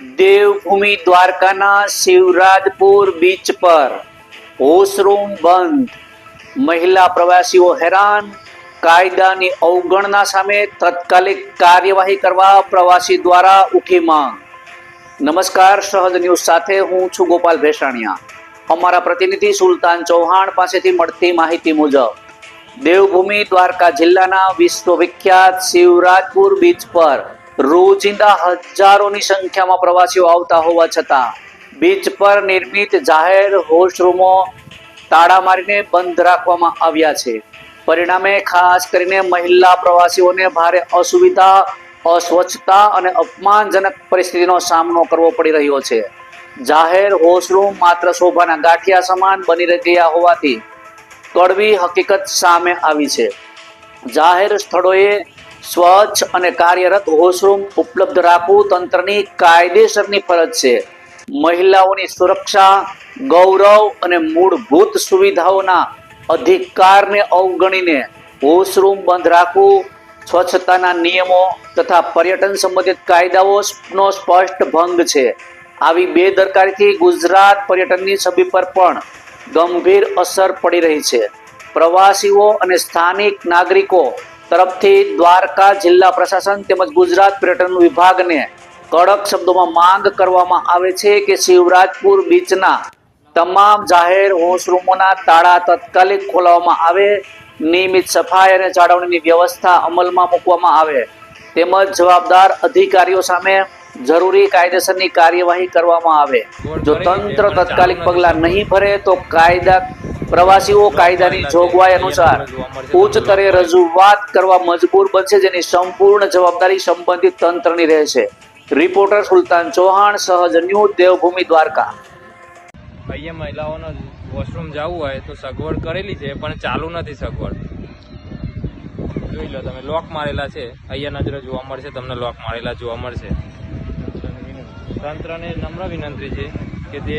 દેવભૂમિ દ્વારકાના શિવરાજપુર બીચ પર વોશરૂમ બંધ. મહિલા પ્રવાસીઓ હેરાન. કાયદાની અવગણના સામે તાત્કાલિક કાર્યવાહી કરવા પ્રવાસી દ્વારા ઉઠી માંગ. નમસ્કાર, સહજ ન્યૂઝ સાથે હું છું ગોપાલ ભેસાણિયા. અમારા પ્રતિનિધિ સુલતાન ચૌહાણ પાસેથી મળતી માહિતી મુજબ દેવભૂમિ દ્વારકા જિલ્લાના વિશ્વવિખ્યાત શિવરાજપુર બીચ પર રોજિંદા હજારોની સંખ્યામાં પ્રવાસીઓ આવતા હોવા છતાં, બીચ પર નિર્મિત જાહેર હોશરૂમો તાળા મારીને બંધ રાખવામાં આવ્યા છે. પરિણામે ખાસ કરીને મહિલા પ્રવાસીઓને ભારે અસુવિધા, અસ્વચ્છતા અને અપમાનજનક પરિસ્થિતિનો સામનો કરવો પડી રહ્યો છે. જાહેર હોશરૂમ માત્ર શોભાના ગાંઠિયા સમાન બની ગયા હોવાથી, કડવી હકીકત સામે આવી છે. જાહેર સ્થળોએ સ્વચ્છ અને કાર્યરત વોશરૂમ ઉપલબ્ધ રાખવું તંત્રની કાયદેસરની ફરજ છે. મહિલાઓની સુરક્ષા, ગૌરવ અને મૂળભૂત સુવિધાઓના અધિકારને અવગણીને વોશરૂમ બંધ રાખવું, સ્વચ્છતાના નિયમો તથા પર્યટન સંબંધિત કાયદાઓનો સ્પષ્ટ ભંગ છે. આવી બેદરકારીથી ગુજરાત પર્યટનની છબી પર પણ ગંભીર અસર પડી રહી છે. પ્રવાસીઓ અને સ્થાનિક નાગરિકો તરફથી દ્વારકા જિલ્લા પ્રશાસન તેમજ ગુજરાત પર્યટન વિભાગને કડક શબ્દોમાં માંગ કરવામાં આવે છે કે શિવરાજપુર બીચના તમામ જાહેર વોશરૂમોના તાળા તત્કાલિક ખોલાવવામાં આવે નિયમિત સફાઈ અને જાળવણીની વ્યવસ્થા અમલમાં મૂકવામાં આવે તેમજ જવાબદાર અધિકારીઓ સામે જરૂરી કાયદેસરની કાર્યવાહી કરવામાં આવે. જો તંત્ર તત્કાલિક પગલાં નહીં ભરે તો કાયદા પ્રવાસીઓ કાયદાની જોગવાઈ અનુસાર ઉચ્ચતરે રજૂઆત કરવા મજબૂર બનશે, જેની સંપૂર્ણ જવાબદારી સંબંધિત તંત્રની રહેશે. રિપોર્ટર સુલતાન ચૌહાણ, સહજ ન્યૂઝ, દેવભૂમિ દ્વારકા. અહીંયા મહિલાઓનો વોશરૂમ જવું હોય તો સગવડ કરેલી છે, પણ ચાલુ નથી સગવડ. જોઈ લો તમે, લોક મારેલા છે. અહીંયા નજરે જોવા મળશે, તમને લોક મારેલા જોવા મળશે. તંત્રને નમ્ર વિનંતી છે કે તે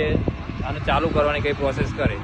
આને ચાલુ કરવાની કંઈ પ્રોસેસ કરે.